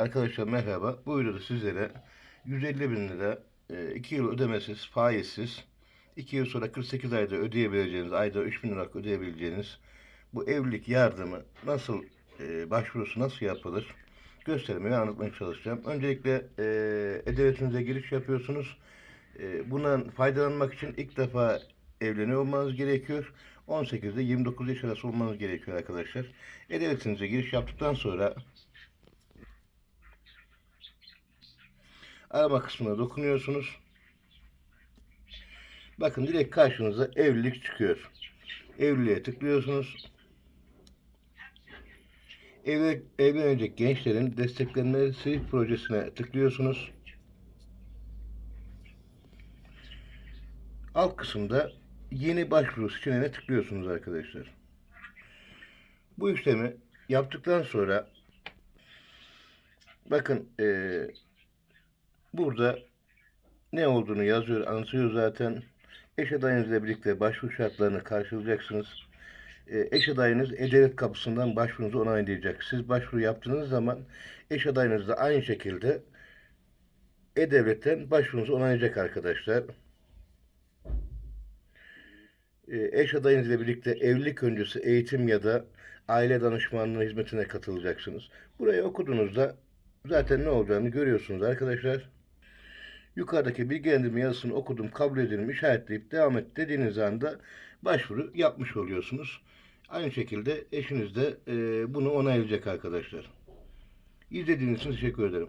Arkadaşlar merhaba. Bu videoda sizlere 150 bin lira 2 yıl ödemesiz, faizsiz 2 yıl sonra 48 ayda ödeyebileceğiniz, ayda 3 bin lira ödeyebileceğiniz bu evlilik yardımı nasıl e, başvurusu nasıl yapılır göstermeye anlatmaya çalışacağım. Öncelikle e, E-Devletinize giriş yapıyorsunuz. E, bundan faydalanmak için ilk defa evleniyor olmanız gerekiyor. 18 ile 29 yaş arası olmanız gerekiyor arkadaşlar. E-Devletinize giriş yaptıktan sonra arama kısmına dokunuyorsunuz. Bakın direkt karşınıza evlilik çıkıyor. Evliliğe tıklıyorsunuz. Evle, evlenecek gençlerin desteklenmesi projesine tıklıyorsunuz. Alt kısımda yeni başvuru seçeneğine tıklıyorsunuz arkadaşlar. Bu işlemi yaptıktan sonra bakın eee Burada ne olduğunu yazıyor, anlatıyor zaten. Eş adayınızla birlikte başvuru şartlarını karşılayacaksınız. E, eş adayınız E-Devlet kapısından başvurunuzu onaylayacak. Siz başvuru yaptığınız zaman eş adayınız da aynı şekilde E-Devlet'ten başvurunuzu onaylayacak arkadaşlar. E, eş adayınızla birlikte evlilik öncesi eğitim ya da aile danışmanlığı hizmetine katılacaksınız. Burayı okuduğunuzda zaten ne olacağını görüyorsunuz arkadaşlar. Yukarıdaki bilgilendirme yazısını okudum, kabul edilmiş, işaretleyip devam et dediğiniz anda başvuru yapmış oluyorsunuz. Aynı şekilde eşiniz de bunu onaylayacak arkadaşlar. İzlediğiniz için teşekkür ederim.